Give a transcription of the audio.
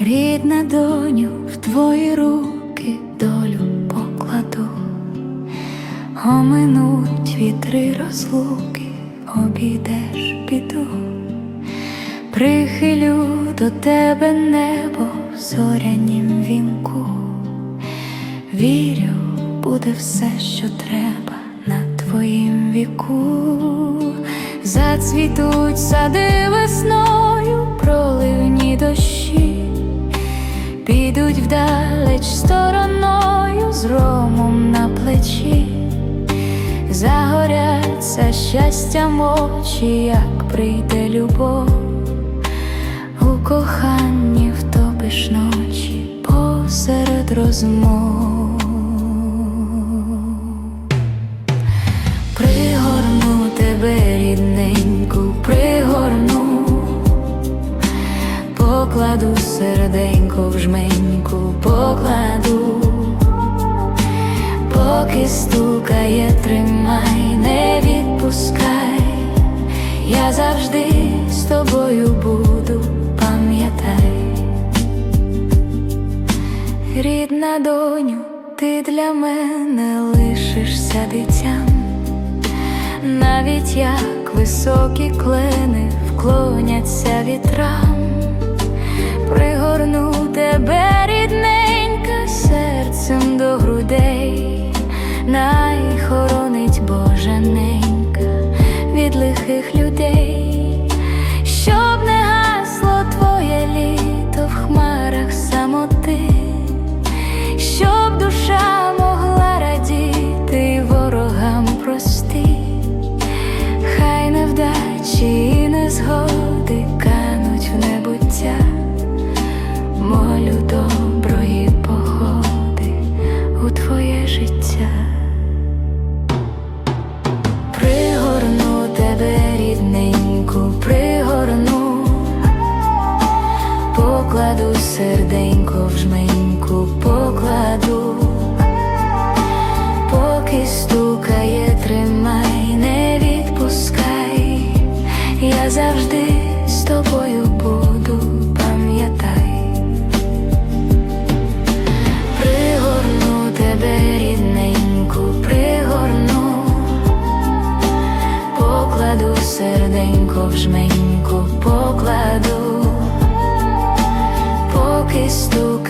Рідна доню, в твої руки долю покладу, оминуть вітри розлуки, обійдеш біду, прихилю до тебе небо зорянім вінку, вірю, буде все, що треба на твоїм віку, зацвітуть сади весною, проливні дощі. Підуть вдалеч стороною з ромом на плечі, загоряться щастям очі, як прийде любов, у коханні втопиш ночі посеред розмов. Покладу серденько в жменьку, покладу, поки стукає, тримай, не відпускай, я завжди з тобою буду, пам'ятай, рідна доню, ти для мене лишишся дитям, навіть як високі клени вклоняться вітрам. Божаненька від лихих людей, щоб не завжди з тобою буду, пам'ятай. Пригорну тебе рідненьку, пригорну, покладу серденько в жменьку, покладу, поки стукає,